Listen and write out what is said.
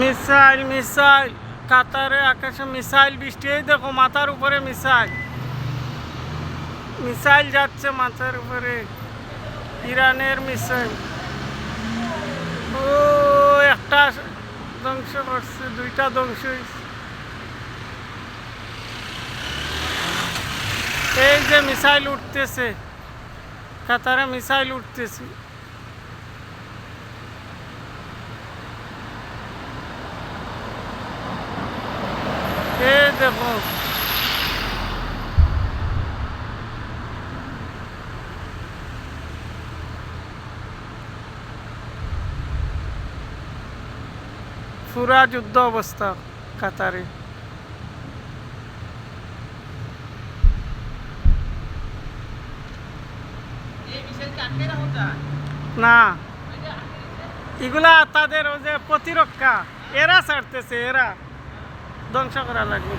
Missile missile. কাতারে আকাশে missile বৃষ্টি দেখো মাথার উপরে মিসাইল। মিসাইল যাচ্ছে মাথার উপরে। ইরানের মিসাইল। ও, একটা ধ্বংস করছে, দুইটা ধ্বংস হয়েছে এই যে মিসাইল উঠতেছে, কাতারে মিসাইল উঠতেছে। দেখো পুরা যুদ্ধ অবস্থা কাতারে না এগুলা তাদের ওই যে প্রতিরক্ষা এরা ছাড়তেছে এরা ধ্বংস করা লাগবে